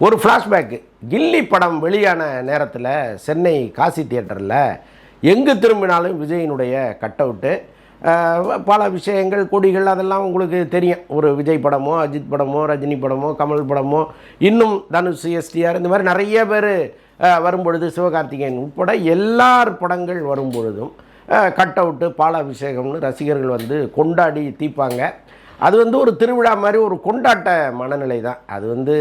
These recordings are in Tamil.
ஒரு ஃப்ளாஷ்பேக்கு கில்லி படம் வெளியான நேரத்தில் சென்னை காசி தியேட்டரில் எங்கு திரும்பினாலும் விஜயினுடைய கட் அவுட்டு பல விஷயங்கள் கொடிகள் அதெல்லாம் உங்களுக்கு தெரியும். ஒரு விஜய் படமோ அஜித் படமோ ரஜினி படமோ கமல் படமோ இன்னும் தனுஷ் எஸ்டிஆர் இந்த மாதிரி நிறைய பேர் வரும்பொழுது சிவகார்த்திகேயன் உட்பட எல்லார் படங்கள் வரும்பொழுதும் கட் அவுட்டு பாலாபிஷேகம்னு ரசிகர்கள் வந்து கொண்டாடி தீப்பாங்க அது வந்து ஒரு திருவிழா மாதிரி ஒரு கொண்டாட்ட மனநிலை தான் அது வந்து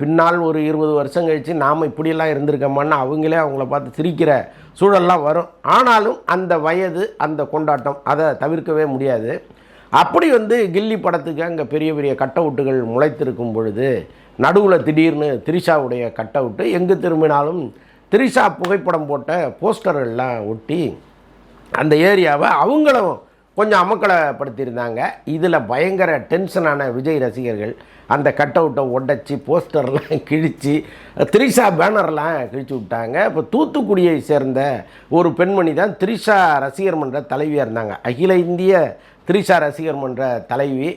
பின்னால் ஒரு இருபது வருஷம் கழித்து நாம் இப்படியெல்லாம் இருந்திருக்கோமான்னு அவங்களே அவங்கள பார்த்து சிரிக்கிற சூழல்லாம் வரும். ஆனாலும் அந்த வயது அந்த கொண்டாட்டம் அதை தவிர்க்கவே முடியாது. அப்படி வந்து கில்லி படத்துக்கு அங்கே பெரிய பெரிய கட் அவுட்டுகள் முளைத்திருக்கும் பொழுது நடுவில் திடீர்னு திரிஷாவுடைய கட் அவுட்டு எங்கு திரும்பினாலும் திரிஷா புகைப்படம் போட்ட போஸ்டர்கள்லாம் ஒட்டி அந்த ஏரியாவை அவங்களும் கொஞ்சம் அமக்கலப்படுத்தியிருந்தாங்க. இதில் பயங்கர டென்ஷனான விஜய் ரசிகர்கள் அந்த கட் அவுட்டை உடச்சி போஸ்டர்லாம் கிழித்து த்ரிஷா பேனர்லாம் கிழிச்சு விட்டாங்க. இப்போ தூத்துக்குடியை சேர்ந்த ஒரு பெண்மணி தான் த்ரிஷா ரசிகர் மன்ற தலைவியாக இருந்தாங்க. அகில இந்திய திரிஷா ரசிகர் மன்ற தலைவி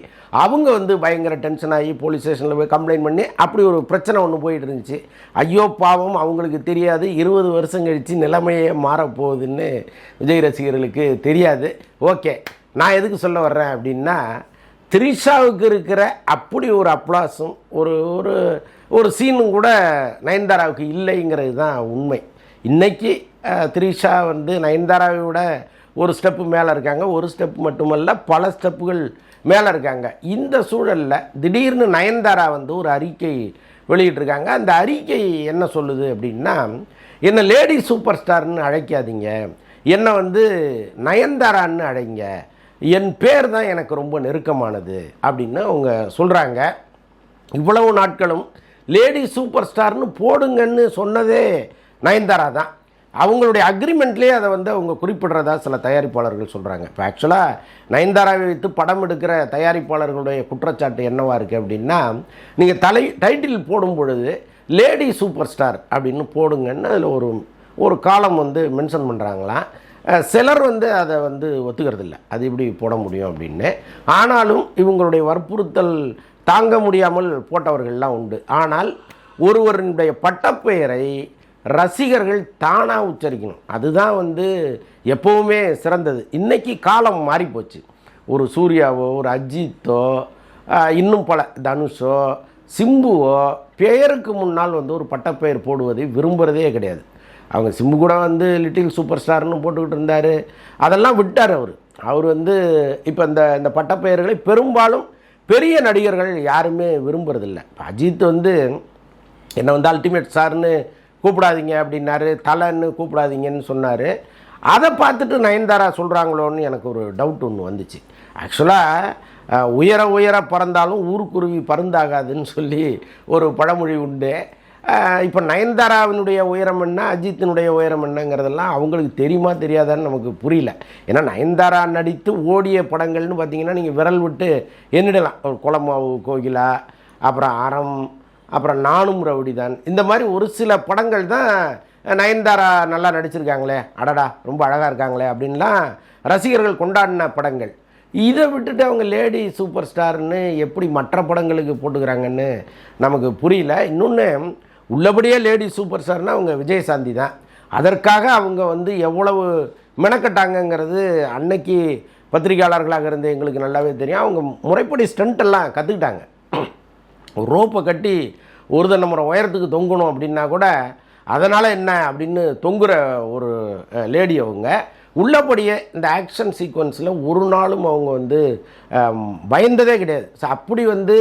அவங்க வந்து பயங்கர டென்ஷன் ஆகி போலீஸ் ஸ்டேஷனில் போய் கம்ப்ளைண்ட் பண்ணி அப்படி ஒரு பிரச்சனை ஒன்று போயிட்டு இருந்துச்சு. ஐயோ பாவம் அவங்களுக்கு தெரியாது. இருபது வருஷம் கழித்து நிலைமையே மாறப்போகுதுன்னு விஜய் ரசிகர்களுக்கு தெரியாது. ஓகே நான் எதுக்கு சொல்ல வர்றேன் அப்படின்னா த்ரிஷாவுக்கு இருக்கிற அப்படி ஒரு அப்ளாஸும் ஒரு ஒரு ஒரு சீனும் கூட நயன்தாராவுக்கு இல்லைங்கிறது தான் உண்மை. இன்றைக்கி த்ரிஷா வந்து நயன்தாராவை விட ஒரு ஸ்டெப்பு மேலே இருக்காங்க ஒரு ஸ்டெப் மட்டுமல்ல பல ஸ்டெப்புகள் மேலே இருக்காங்க. இந்த சூழலில் திடீர்னு நயன்தாரா வந்து ஒரு அறிக்கை வெளியிட்டிருக்காங்க. அந்த அறிக்கை என்ன சொல்லுது அப்படின்னா என்னை லேடி சூப்பர் ஸ்டார்னு அழைக்காதீங்க. என்னை வந்து நயன்தாரான்னு அழைங்க. என் பேர் தான் எனக்கு ரொம்ப நெருக்கமானது அப்படின்னு அவங்க சொல்கிறாங்க இவ்வளவு நாட்களும் லேடி சூப்பர் ஸ்டார்னு போடுங்கன்னு சொன்னதே நயன்தாரா தான். அவங்களுடைய அக்ரிமெண்ட்லேயே அதை வந்து அவங்க குறிப்பிடுறதா சில தயாரிப்பாளர்கள் சொல்கிறாங்க இப்போ ஆக்சுவலாக நயன்தாராவை வைத்து படம் எடுக்கிற தயாரிப்பாளர்களுடைய குற்றச்சாட்டு என்னவாக இருக்குது அப்படின்னா நீங்கள் தலை டைட்டில் போடும் பொழுது லேடி சூப்பர் ஸ்டார் அப்படின்னு போடுங்கன்னு அதில் ஒரு ஒரு காலம் வந்து மென்ஷன் பண்ணுறாங்களாம் சிலர் வந்து அதை வந்து ஒத்துக்கிறது இல்லை அது இப்படி போட முடியும் அப்படின்னு. ஆனாலும் இவங்களுடைய வற்புறுத்தல் தாங்க முடியாமல் போட்டவர்கள்லாம் உண்டு. ஆனால் ஒருவருடைய பட்டப்பெயரை ரசிகர்கள் தானாக உச்சரிக்கணும். அதுதான் வந்து எப்போவுமே சிறந்தது. இன்றைக்கி காலம் மாறிப்போச்சு. ஒரு சூர்யாவோ ஒரு அஜித்தோ இன்னும் பல. தனுஷோ சிம்புவோ பெயருக்கு முன்னால் வந்து ஒரு பட்டப்பெயர் போடுவதை விரும்புகிறதே கிடையாது. அவங்க சிம்பு கூட வந்து லிட்டில் சூப்பர் ஸ்டார்னு போட்டுக்கிட்டு இருந்தார். அதெல்லாம் விட்டார் அவர். அவர் வந்து இப்போ இந்த இந்த பட்டப்பெயர்களை பெரும்பாலும் பெரிய நடிகர்கள் யாருமே விரும்புறதில்ல. இப்போ அஜித் வந்து என்னை வந்து அல்டிமேட் சார்னு கூப்பிடாதீங்க அப்படின்னாரு. தலைன்னு கூப்பிடாதீங்கன்னு சொன்னார். அதை பார்த்துட்டு நயன்தாரா சொல்கிறாங்களோன்னு எனக்கு ஒரு டவுட் ஒன்று வந்துச்சு. ஆக்சுவலாக உயர உயர பறந்தாலும் ஊருக்குருவி பருந்தாகாதுன்னு சொல்லி ஒரு பழமொழி உண்டு. இப்போ நயன்தாராவினுடைய உயரம் என்ன அஜித்தினுடைய உயரம் என்னங்கிறதெல்லாம் அவங்களுக்கு தெரியுமா தெரியாதான்னு நமக்கு புரியல. ஏன்னா நயன்தாரா நடித்து ஓடிய படங்கள்னு பார்த்தீங்கன்னா நீங்கள் விரல் விட்டு எண்ணிடலாம். குளமாவு கோகிலா அப்புறம் அறம் அப்புறம் நானும் ரவுடி தான் இந்த மாதிரி ஒரு சில படங்கள் தான் நயன்தாரா நல்லா நடிச்சிருக்காங்களே அடடா ரொம்ப அழகாக இருக்காங்களே அப்படின்லாம் ரசிகர்கள் கொண்டாடின படங்கள். இதை விட்டுட்டு அவங்க லேடி சூப்பர் ஸ்டார்னு எப்படி மற்ற படங்களுக்கு போட்டுக்கிறாங்கன்னு நமக்கு புரியல. இன்னொன்று உள்ளபடியே லேடி சூப்பர் ஸ்டார்னால் அவங்க விஜயசாந்தி தான். அதற்காக அவங்க வந்து எவ்வளவு மெனக்கட்டாங்கங்கிறது அன்னைக்கு பத்திரிகையாளர்களாக இருந்து எங்களுக்கு நல்லாவே தெரியும். அவங்க முறைப்படி ஸ்டண்ட் எல்லாம் கற்றுக்கிட்டாங்க ஒரு ரோப்பை கட்டி ஒரு தண்டமுறை உயரத்துக்கு தொங்கணும் அப்படின்னா கூட அதனால் என்ன அப்படின்னு தொங்குற ஒரு லேடி அவங்க உள்ளபடியே இந்த ஆக்ஷன் சீக்வன்ஸில் ஒரு நாளும் அவங்க வந்து பயந்ததே கிடையாது. ஸோ அப்படி வந்து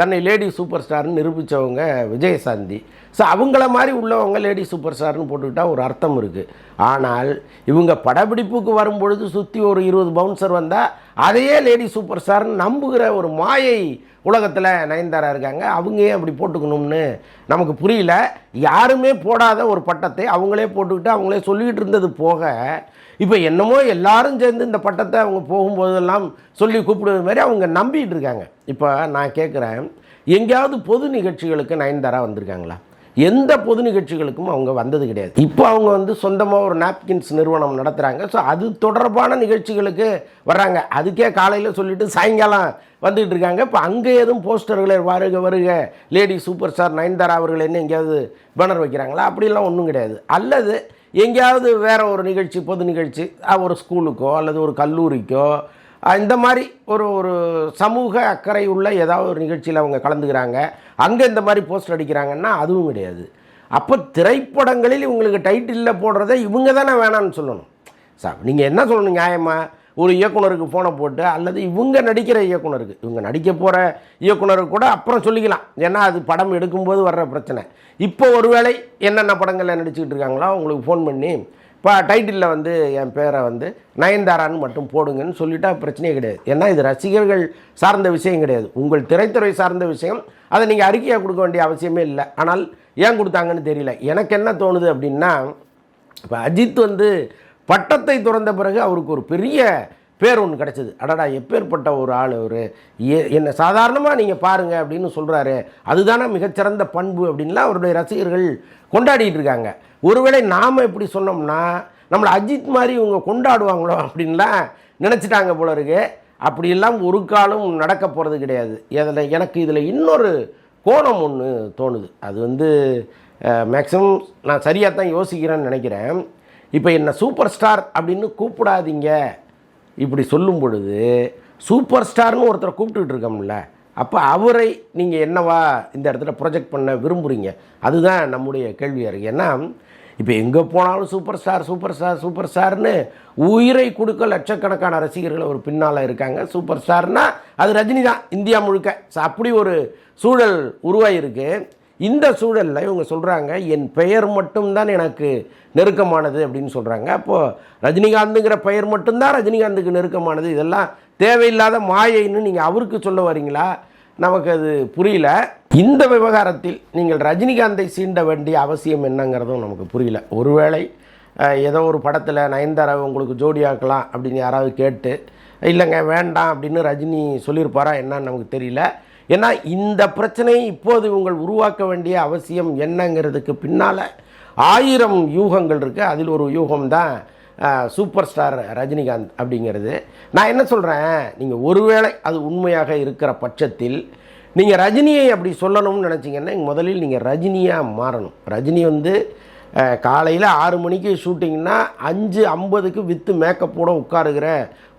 தன்னை லேடி சூப்பர் ஸ்டார்னு நிரூபித்தவங்க விஜயசாந்தி. ஸோ அவங்கள மாதிரி உள்ளவங்க லேடி சூப்பர் ஸ்டார்னு போட்டுக்கிட்டா ஒரு அர்த்தம் இருக்குது ஆனால் இவங்க படப்பிடிப்புக்கு வரும்பொழுது சுற்றி ஒரு இருபது பவுன்சர் வந்தால் அதையே லேடி சூப்பர் ஸ்டார்னு நம்புகிற ஒரு மாயை உலகத்தில் நயன்தாரா இருக்காங்க. அவங்க ஏன் அப்படி போட்டுக்கணும்னு நமக்கு புரியல. யாருமே போடாத ஒரு பட்டத்தை அவங்களே போட்டுக்கிட்டு அவங்களே சொல்லிக்கிட்டு இருந்தது போக இப்போ என்னமோ எல்லாரும் சேர்ந்து இந்த பட்டத்தை அவங்க போகும்போதெல்லாம் சொல்லி கூப்பிடுவது மாதிரி அவங்க நம்பிட்டு இருக்காங்க. இப்போ நான் கேட்குறேன் எங்கேயாவது பொது நிகழ்ச்சிகளுக்கு நயன்தாரா வந்திருக்காங்களா? எந்த பொது நிகழ்ச்சிகளுக்கும் அவங்க வந்தது கிடையாது. இப்போ அவங்க வந்து சொந்தமாக ஒரு நாப்கின்ஸ் நிறுவனம் நடத்துகிறாங்க ஸோ அது தொடர்பான நிகழ்ச்சிகளுக்கு வர்றாங்க. அதுக்கே காலையில் சொல்லிட்டு சாயங்காலம் வந்துகிட்டு இருக்காங்க. இப்போ அங்கே எதுவும் போஸ்டர்களை வருக வருக லேடி சூப்பர் ஸ்டார் நயன்தாரா அவர்கள் என்ன எங்கேயாவது பேனர் வைக்கிறாங்களா? அப்படிலாம் ஒன்றும் கிடையாது. அல்லது எங்கேயாவது வேறு ஒரு நிகழ்ச்சி பொது நிகழ்ச்சி ஒரு ஸ்கூலுக்கோ அல்லது ஒரு கல்லூரிக்கோ இந்த மாதிரி ஒரு ஒரு சமூக அக்கறை உள்ள ஏதாவது ஒரு நிகழ்ச்சியில் அவங்க கலந்துக்கிறாங்க அங்கே இந்த மாதிரி போஸ்டர் அடிக்கிறாங்கன்னா அதுவும் கிடையாது. அப்போ திரைப்படங்களில் இவங்களுக்கு டைட்டிலில் போடுறத இவங்க தானே வேணான்னு சொல்லணும். சார் நீங்கள் என்ன சொல்லணும் நியாயமாக ஒரு இயக்குனருக்கு ஃபோனை போட்டு அல்லது இவங்க நடிக்கிற இயக்குனருக்கு. இவங்க நடிக்க போகிற இயக்குனருக்கு கூட அப்புறம் சொல்லிக்கலாம். ஏன்னா அது படம் எடுக்கும்போது வர்ற பிரச்சனை. இப்போ ஒருவேளை என்னென்ன படங்களில் நடிச்சுக்கிட்டு இருக்காங்களோ உங்களுக்கு ஃபோன் பண்ணி இப்போ டைட்டிலில் வந்து என் பேரை வந்து நயன்தாரான்னு மட்டும் போடுங்கன்னு சொல்லிட்டா பிரச்சனையே கிடையாது. ஏன்னா இது ரசிகர்கள் சார்ந்த விஷயம் கிடையாது. உங்கள் திரைத்துறை சார்ந்த விஷயம். அதை நீங்கள் அறிக்கையாக கொடுக்க வேண்டிய அவசியமே இல்லை. ஆனால் ஏன் கொடுத்தாங்கன்னு தெரியல. எனக்கு என்ன தோணுது அப்படின்னா இப்போ அஜித் வந்து பட்டத்தை துறந்த பிறகு அவருக்கு ஒரு பெரிய பேர் ஒன்று கிடச்சிது. அடடா எப்பேற்பட்ட ஒரு ஆள் அவர்? என்னை சாதாரணமாக நீங்கள் பாருங்க அப்படின்னு சொல்கிறாரு அதுதானே மிகச்சிறந்த பண்பு அப்படின்லாம் அவருடைய ரசிகர்கள் கொண்டாடிட்டு இருக்காங்க. ஒருவேளை நாம் எப்படி சொன்னோம்னா நம்மளை அஜித் மாதிரி இவங்க கொண்டாடுவாங்களோ அப்படின்லாம் நினச்சிட்டாங்க போல இருக்கு. அப்படியெல்லாம் ஒரு காலம் நடக்க போகிறது கிடையாது. இதில் எனக்கு இதில் இன்னொரு கோணம் ஒன்று தோணுது. அது வந்து மேக்ஸிமம் நான் சரியாக தான் யோசிக்கிறேன்னு நினைக்கிறேன். இப்போ என்ன சூப்பர் ஸ்டார் அப்படின்னு கூப்பிடாதீங்க. இப்படி சொல்லும் பொழுது சூப்பர் ஸ்டார்னு ஒருத்தரை கூப்பிட்டுட்டு இருக்கோம்ல அப்போ அவரை நீங்கள் என்னவா இந்த இடத்துல ப்ரொஜெக்ட் பண்ண விரும்புகிறீங்க அதுதான் நம்முடைய கேள்வியாக இருக்குது ஏன்னா இப்போ எங்கே போனாலும் super star super star super ஸ்டார்னு உயிரை கொடுக்க லட்சக்கணக்கான ரசிகர்கள் ஒரு பின்னால் இருக்காங்க. சூப்பர் ஸ்டார்னால் அது ரஜினி தான் இந்தியா முழுக்க. ஸோ அப்படி ஒரு சூழல் உருவாகிருக்கு இந்த சூழலில் இவங்க சொல்கிறாங்க என் பெயர் மட்டும்தான் எனக்கு நெருக்கமானது அப்படின்னு சொல்கிறாங்க அப்போது ரஜினிகாந்துங்கிற பெயர் மட்டும்தான் ரஜினிகாந்துக்கு நெருக்கமானது. இதெல்லாம் தேவையில்லாத மாயைன்னு நீங்கள் அவருக்கு சொல்ல வரீங்களா? நமக்கு அது புரியல. இந்த விவகாரத்தில் நீங்கள் ரஜினிகாந்தை சீண்ட வேண்டிய அவசியம் என்னங்கிறதும் நமக்கு புரியல. ஒருவேளை ஏதோ ஒரு படத்தில் நயன்தாரா உங்களுக்கு ஜோடியாக்கலாம் அப்படின்னு யாராவது கேட்டு இல்லைங்க வேண்டாம் அப்படின்னு ரஜினி சொல்லியிருப்பாரா என்னன்னு நமக்கு தெரியல. ஏன்னா இந்த பிரச்சனையை இப்போது உங்கள் உருவாக்க வேண்டிய அவசியம் என்னங்கிறதுக்கு பின்னால் ஆயிரம் யூகங்கள் இருக்குது அதில் ஒரு யூகம் தான் சூப்பர் ஸ்டார் ரஜினிகாந்த் அப்படிங்கிறது. நான் என்ன சொல்கிறேன் நீங்கள் ஒருவேளை அது உண்மையாக இருக்கிற பட்சத்தில் நீங்கள் ரஜினியை அப்படி சொல்லணும்னு நினச்சிங்கன்னா முதலில் நீங்கள் ரஜினியாக மாறணும். ரஜினி வந்து காலையில் ஆறு மணிக்கு ஷூட்டிங்னா அஞ்சு ஐம்பதுக்கு வித்து மேக்கப்போட உட்காருகிற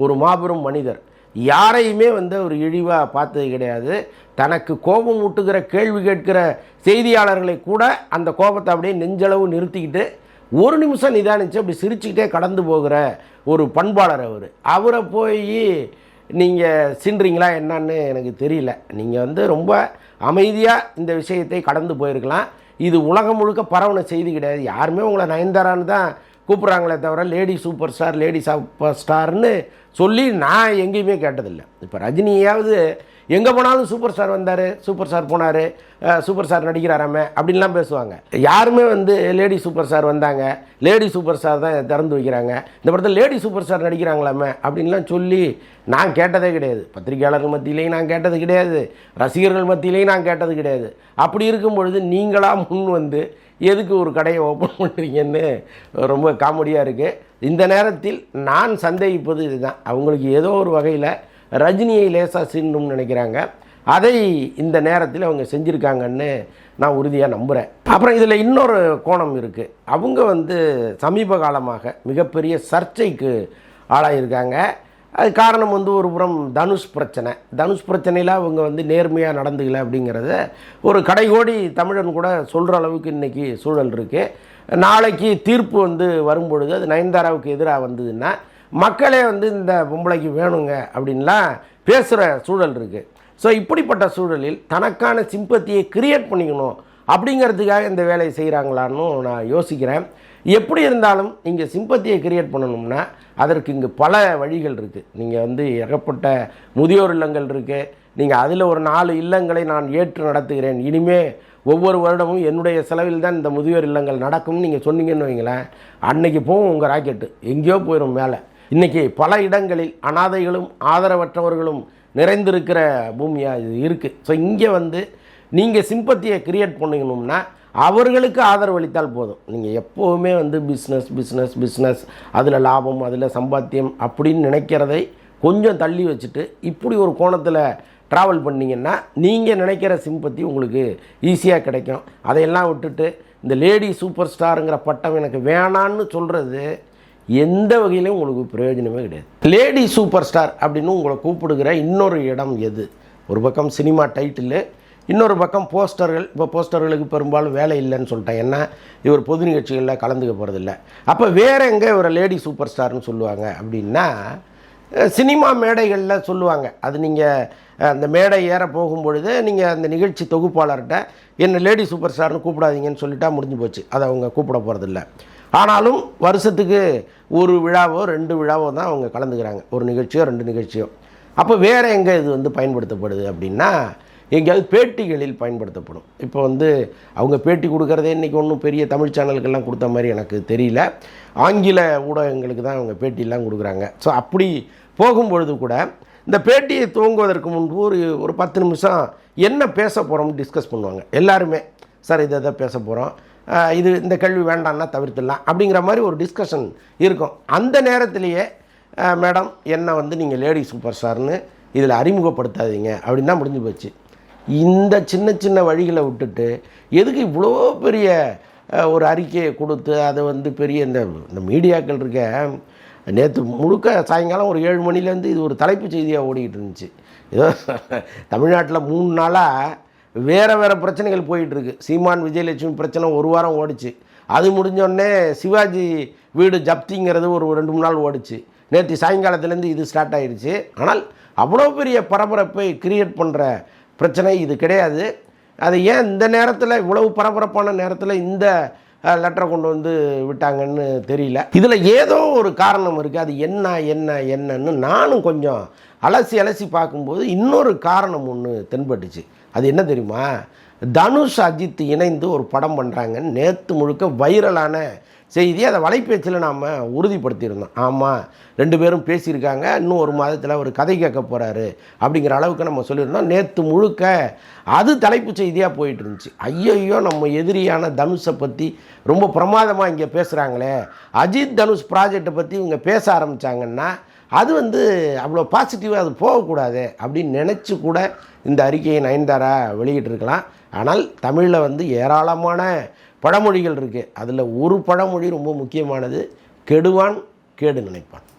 ஒரு மாபெரும் மனிதர். யாரையுமே வந்து ஒரு இழிவாக பார்த்தது கிடையாது. தனக்கு கோபம் ஊட்டுகிற கேள்வி கேட்கிற செய்தியாளர்களை கூட அந்த கோபத்தை அப்படியே நெஞ்சளவு நிறுத்திக்கிட்டு ஒரு நிமிஷம் நிதானிச்சு அப்படி சிரிச்சுக்கிட்டே கடந்து போகிற ஒரு பண்பாளர் அவர். அவரை போய் நீங்கள் சின்றீங்களா என்னன்னு எனக்கு தெரியல. நீங்கள் வந்து ரொம்ப அமைதியாக இந்த விஷயத்தை கடந்து போயிருக்கலாம். இது உலகம் முழுக்க பரவன செய்தி கிடையாது. யாருமே உங்களை நயன்தாரான்னு தான் கூப்பிட்றாங்களே தவிர lady super star lady super ஸ்டார்னு சொல்லி நான் எங்கேயுமே கேட்டதில்லை. இப்போ ரஜினியாவது எங்கே போனாலும் சூப்பர் ஸ்டார் வந்தார் சூப்பர் ஸ்டார் போனார் சூப்பர் ஸ்டார் நடிக்கிறாராமே அப்படின்லாம் பேசுவாங்க. யாருமே வந்து லேடி சூப்பர் ஸ்டார் வந்தாங்க லேடி சூப்பர் ஸ்டார் தான் திறந்து வைக்கிறாங்க இந்த படத்தில் லேடி சூப்பர் ஸ்டார் நடிக்கிறாங்களாமே அப்படின்லாம் சொல்லி நான் கேட்டதே கிடையாது. பத்திரிகையாளர்கள் மத்தியிலையும் நான் கேட்டது கிடையாது. ரசிகர்கள் மத்தியிலையும் நான் கேட்டது கிடையாது. அப்படி இருக்கும் பொழுது நீங்களாக முன் வந்து எதுக்கு ஒரு கடையை ஓப்பன் பண்ணுறீங்கன்னு ரொம்ப காமெடியாக இருக்குது இந்த நேரத்தில் நான் சந்தேகிப்பது இதுதான். அவங்களுக்கு ஏதோ ஒரு வகையில் ரஜினியை லேசாக சீண்டணும்னு நினைக்கிறாங்க. அதை இந்த நேரத்தில் அவங்க செஞ்சுருக்காங்கன்னு நான் உறுதியாக நம்புகிறேன் அப்புறம் இதில் இன்னொரு கோணம் இருக்குது அவங்க வந்து சமீப காலமாக மிகப்பெரிய சர்ச்சைக்கு ஆளாயிருக்காங்க. அது காரணம் வந்து ஒரு புறம் தனுஷ் பிரச்சனை. தனுஷ் பிரச்சனையில் அவங்க வந்து நேர்மையாக நடந்துக்கல அப்படிங்கிறத ஒரு கடைகோடி தமிழன் கூட சொல்கிற அளவுக்கு இன்றைக்கி சூழல் இருக்குது நாளைக்கு தீர்ப்பு வந்து வரும்பொழுது அது நயன்தாராவுக்கு எதிராக வந்ததுன்னா மக்களே வந்து இந்த பொம்பளைக்கு வேணுங்க அப்படின்லாம் பேசுகிற சூழல் இருக்குது ஸோ இப்படிப்பட்ட சூழலில் தனக்கான சிம்பத்தியை கிரியேட் பண்ணிக்கணும் அப்படிங்கிறதுக்காக இந்த வேலையை செய்கிறாங்களான்னு நான் யோசிக்கிறேன். எப்படி இருந்தாலும் இங்கே சிம்பத்தியை கிரியேட் பண்ணணும்னா அதற்கு இங்கே பல வழிகள் இருக்குது நீங்கள் வந்து ஏகப்பட்ட முதியோர் இல்லங்கள் இருக்குது நீங்கள் அதில் ஒரு நாலு இல்லங்களை நான் ஏற்று நடத்துகிறேன். இனிமே ஒவ்வொரு வருடமும் என்னுடைய செலவில் தான் இந்த முதியோர் இல்லங்கள் நடக்கும்னு நீங்கள் சொன்னீங்கன்னு வைங்களேன். அன்னைக்கு போகும் உங்கள் ராக்கெட்டு. எங்கேயோ போயிடும் மேலே. இன்றைக்கி பல இடங்களில் அனாதைகளும் ஆதரவற்றவர்களும் நிறைந்திருக்கிற பூமியாக இது இருக்குது ஸோ இங்கே வந்து நீங்கள் சிம்பத்தியை கிரியேட் பண்ணிக்கணும்னா அவர்களுக்கு ஆதரவு அளித்தால் போதும். நீங்கள் எப்போவுமே வந்து பிஸ்னஸ் பிஸ்னஸ் பிஸ்னஸ் அதில் லாபம் அதில் சம்பாத்தியம் அப்படின்னு நினைக்கிறதை கொஞ்சம் தள்ளி வச்சுட்டு இப்படி ஒரு கோணத்தில் ட்ராவல் பண்ணிங்கன்னா நீங்கள் நினைக்கிற சிம்பத்தி உங்களுக்கு ஈஸியாக கிடைக்கும். அதையெல்லாம் விட்டுட்டு இந்த லேடி சூப்பர் ஸ்டாருங்கிற பட்டம் எனக்கு வேணான்னு சொல்கிறது எந்த வகையிலையும் உங்களுக்கு பிரயோஜனமே கிடையாது. லேடி சூப்பர் ஸ்டார் அப்படின்னு உங்களை கூப்பிடுகிற இன்னொரு இடம் எது? ஒரு பக்கம் சினிமா டைட்டிலு இன்னொரு பக்கம் போஸ்டர்கள் இப்போ போஸ்டர்களுக்கு பெரும்பாலும் வேலை இல்லைன்னு சொல்லிட்டேன் ஏன்னா இவர் பொது நிகழ்ச்சிகளில் கலந்துக்க போகிறதில்ல அப்போ வேறு எங்கே இவர் லேடி சூப்பர் ஸ்டார்னு சொல்லுவாங்க அப்படின்னா சினிமா மேடைகளில் சொல்லுவாங்க. அது நீங்கள் அந்த மேடை ஏற போகும்பொழுது நீங்கள் அந்த நிகழ்ச்சி தொகுப்பாளர்கிட்ட என்ன லேடி சூப்பர் ஸ்டார்னு கூப்பிடாதீங்கன்னு சொல்லிட்டா முடிஞ்சு போச்சு. அதை அவங்க கூப்பிட போகிறதில்ல ஆனாலும் வருஷத்துக்கு ஒரு விழாவோ ரெண்டு விழாவோ தான் அவங்க கலந்துக்கிறாங்க. ஒரு நிகழ்ச்சியோ ரெண்டு நிகழ்ச்சியோ. அப்போ வேறு எங்கே இது வந்து பயன்படுத்தப்படுது அப்படின்னா எங்கேயாவது பேட்டிகளில் பயன்படுத்தப்படும். இப்போ வந்து அவங்க பேட்டி கொடுக்குறதே இன்றைக்கி ஒன்றும் பெரிய தமிழ் சேனலுக்கெல்லாம் கொடுத்த மாதிரி எனக்கு தெரியல. ஆங்கில ஊடகங்களுக்கு தான் அவங்க பேட்டியெல்லாம் கொடுக்குறாங்க. ஸோ அப்படி போகும்பொழுது கூட இந்த பேட்டியை துவங்குவதற்கு முன்பு ஒரு ஒரு பத்து நிமிஷம் என்ன பேச போகிறோம்னு டிஸ்கஸ் பண்ணுவாங்க. எல்லாருமே சார் இதை இதை பேச போகிறோம் இது இந்த கேள்வி வேண்டாம்னா தவிர்த்துடலாம். அப்படிங்கிற மாதிரி ஒரு டிஸ்கஷன் இருக்கும். அந்த நேரத்திலேயே மேடம் என்ன வந்து நீங்கள் லேடி சூப்பர் ஸ்டார்னு இதில் அறிமுகப்படுத்தாதீங்க. அப்படின்னா தான் முடிஞ்சு போச்சு. இந்த சின்ன சின்ன வழிகளை விட்டுட்டு எதுக்கு இவ்வளோ பெரிய ஒரு அறிக்கையை கொடுத்து அதை வந்து பெரிய இந்த இந்த மீடியாக்கள் இருக்க நேற்று முழுக்க சாயங்காலம் ஒரு ஏழு மணிலேருந்து இது ஒரு தலைப்பு செய்தியாக ஓடிக்கிட்டு இருந்துச்சு. ஏதோ தமிழ்நாட்டில் மூணு நாளாக வேறு வேறு பிரச்சனைகள் போயிட்டுருக்கு. சீமான் விஜயலட்சுமி பிரச்சனை ஒரு வாரம் ஓடிச்சு. அது முடிஞ்சோடனே சிவாஜி வீடு ஜப்திங்கிறது ஒரு ரெண்டு மூணு நாள் ஓடிச்சு. நேற்று சாயங்காலத்துலேருந்து இது ஸ்டார்ட் ஆயிடுச்சு ஆனால் அவ்வளோ பெரிய பரபரப்பை கிரியேட் பண்ணுற பிரச்சனை இது கிடையாது. அது ஏன் இந்த நேரத்தில் இவ்வளவு பரபரப்பான நேரத்தில் இந்த லெட்டரை கொண்டு வந்து விட்டாங்கன்னு தெரியல. இதில் ஏதோ ஒரு காரணம் இருக்குது அது என்ன என்ன என்னன்னு நானும் கொஞ்சம் அலசி அலசி பார்க்கும்போது இன்னொரு காரணம் ஒன்று தென்பட்டுச்சு. அது என்ன தெரியுமா? தனுஷ் அஜித் இணைந்து ஒரு படம் பண்ணுறாங்கன்னு நேற்று முழுக்க வைரலான செய்தி அதை வலைப்பேச்சில் நாம் உறுதிப்படுத்தியிருந்தோம். ஆமாம் ரெண்டு பேரும் பேசியிருக்காங்க இன்னும் ஒரு மாதத்தில் ஒரு கதை கேட்க போகிறாரு அப்படிங்கிற அளவுக்கு நம்ம சொல்லியிருந்தோம். நேற்று முழுக்க அது தலைப்பு செய்தியாக போயிட்டு இருந்துச்சு ஐயையோ நம்ம எதிரியான தனுஷை பற்றி ரொம்ப பிரமாதமாக இங்கே பேசுகிறாங்களே அஜித் தனுஷ் ப்ராஜெக்டை பற்றி இவங்க பேச ஆரம்பித்தாங்கன்னா அது வந்து அவ்வளோ பாசிட்டிவாக அது போகக்கூடாது அப்படின்னு நினச்சி கூட இந்த அறிக்கையை நயன்தாரா வெளியிட்டிருக்கலாம். ஆனால் தமிழில் வந்து ஏராளமான பழமொழிகள் இருக்குது அதில் ஒரு பழமொழி ரொம்ப முக்கியமானது கெடுவான் கேடு நினைப்பான்.